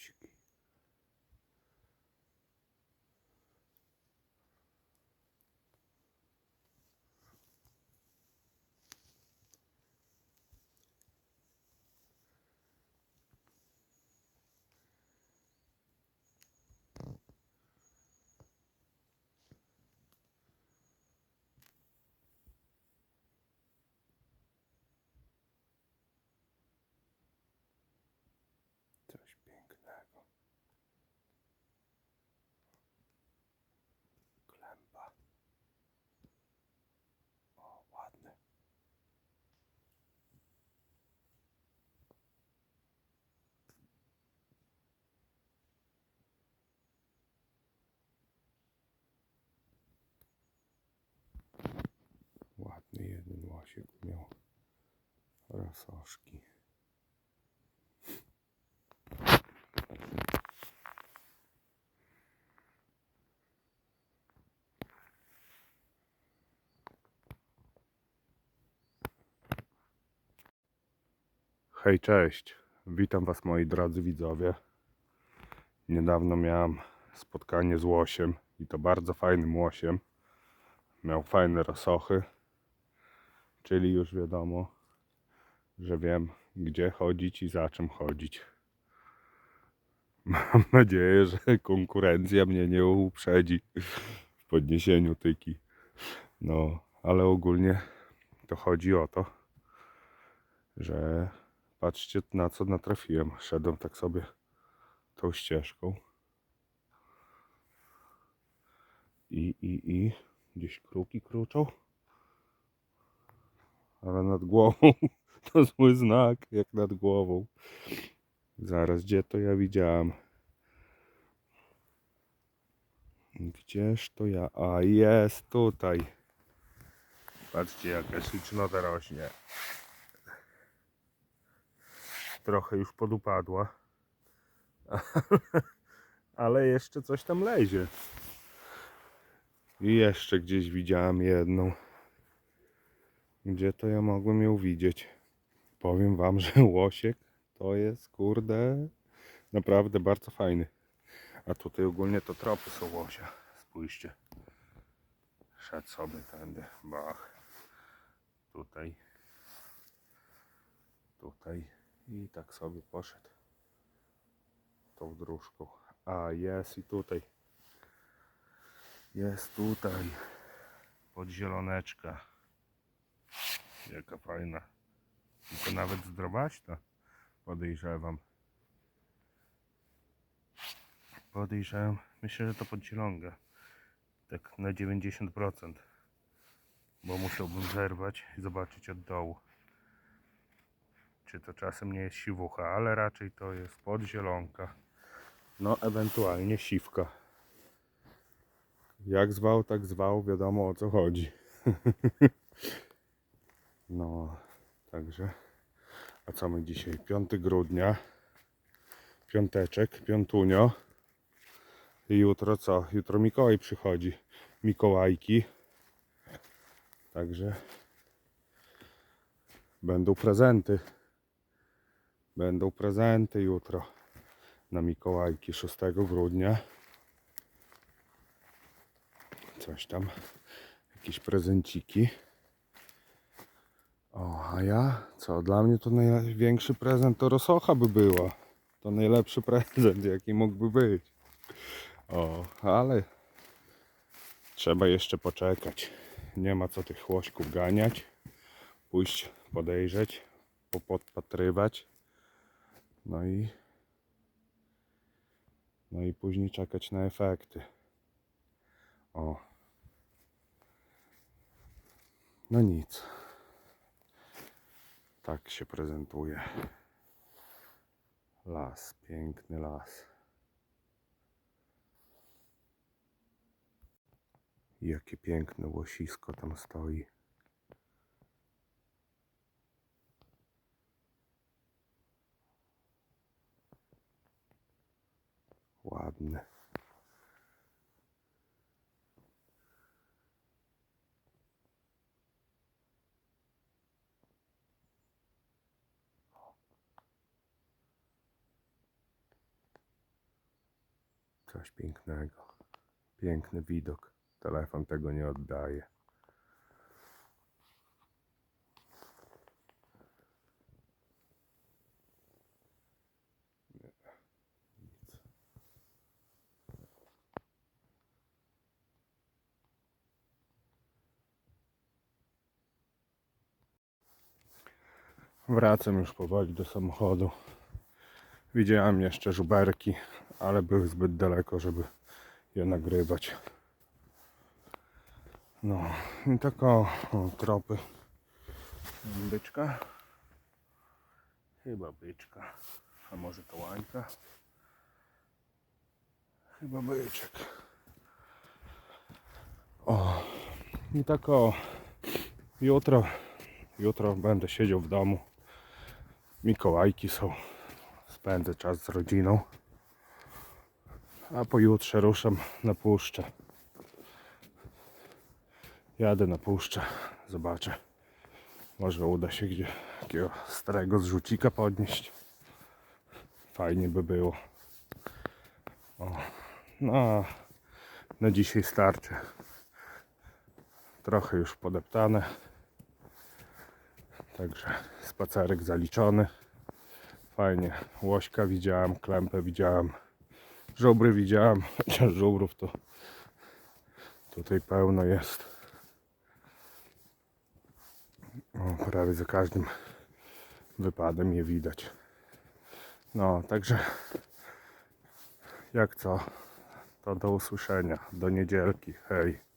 заказчик. Łosik miał rososzki. Hej, cześć. Witam Was moi drodzy widzowie. Niedawno miałem spotkanie z łosiem i to bardzo fajnym łosiem. Miał fajne rosochy, czyli już wiadomo, że wiem gdzie chodzić i za czym chodzić. Mam nadzieję, że konkurencja mnie nie uprzedzi w podniesieniu tyki. No, ale ogólnie to chodzi o to, że patrzcie na co natrafiłem. Szedłem tak sobie tą ścieżką. I, i, i gdzieś kruki kruczą. Ale nad głową to zły znak, jak nad głową. Zaraz, gdzie to ja widziałem? Gdzież to ja? A jest tutaj. Patrzcie, jaka ślicznota rośnie. Trochę już podupadła. Ale jeszcze coś tam lezie. I jeszcze gdzieś widziałem jedną. Gdzie to ja mogłem ją widzieć? Powiem wam, że łosiek to jest kurde naprawdę bardzo fajny. A tutaj ogólnie to tropy są łosia. Spójrzcie. Szedł sobie tędy. Bach. Tutaj. Tutaj. I tak sobie poszedł. Tą dróżką. A jest i tutaj. Jest tutaj. Podzieloneczka. Jaka fajna. I to nawet zdrowaśna. Podejrzewam. Podejrzewam. Myślę, że to podzielonga. Tak na 90%. Bo musiałbym zerwać i zobaczyć od dołu. Czy to czasem nie jest siwucha, ale raczej to jest podzielonka. No, ewentualnie siwka. Jak zwał, tak zwał, wiadomo o co chodzi. no, także. A co my dzisiaj? 5 grudnia. Piąteczek, piątunio. I jutro co? Jutro Mikołaj przychodzi. Mikołajki. Także będą prezenty. Będą prezenty jutro na Mikołajki 6 grudnia. Coś tam, jakieś prezenciki. O, a ja? Co? Dla mnie to największy prezent to Rosocha by była. To najlepszy prezent, jaki mógłby być. O, ale trzeba jeszcze poczekać. Nie ma co tych chłośków ganiać. Pójść, podejrzeć, popodpatrywać. No i no i później czekać na efekty. O. No nic. Tak się prezentuje. Las, piękny las. Jakie piękne łosisko tam stoi. Ładne. Coś pięknego. Piękny widok. Telefon tego nie oddaje. Wracam już powoli do samochodu. Widziałem jeszcze żuberki, ale były zbyt daleko, żeby je nagrywać. No i tak o, o tropy. Byczka. Chyba byczka. A może to łańka? Chyba byczek. O, i tak o. Jutro, jutro będę siedział w domu. Mikołajki są. Spędzę czas z rodziną. A pojutrze ruszam na puszczę. Jadę na puszczę. Zobaczę. Może uda się gdzie takiego starego zrzucika podnieść. Fajnie by było. O. No, na dzisiaj starczy. Trochę już podeptane. Także spacerek zaliczony. Fajnie. Łośka widziałem, klępę widziałem. Żubry widziałem. Chociaż żubrów to tutaj pełno jest. O, prawie za każdym wypadem je widać. No, także jak co, to do usłyszenia. Do niedzielki. Hej.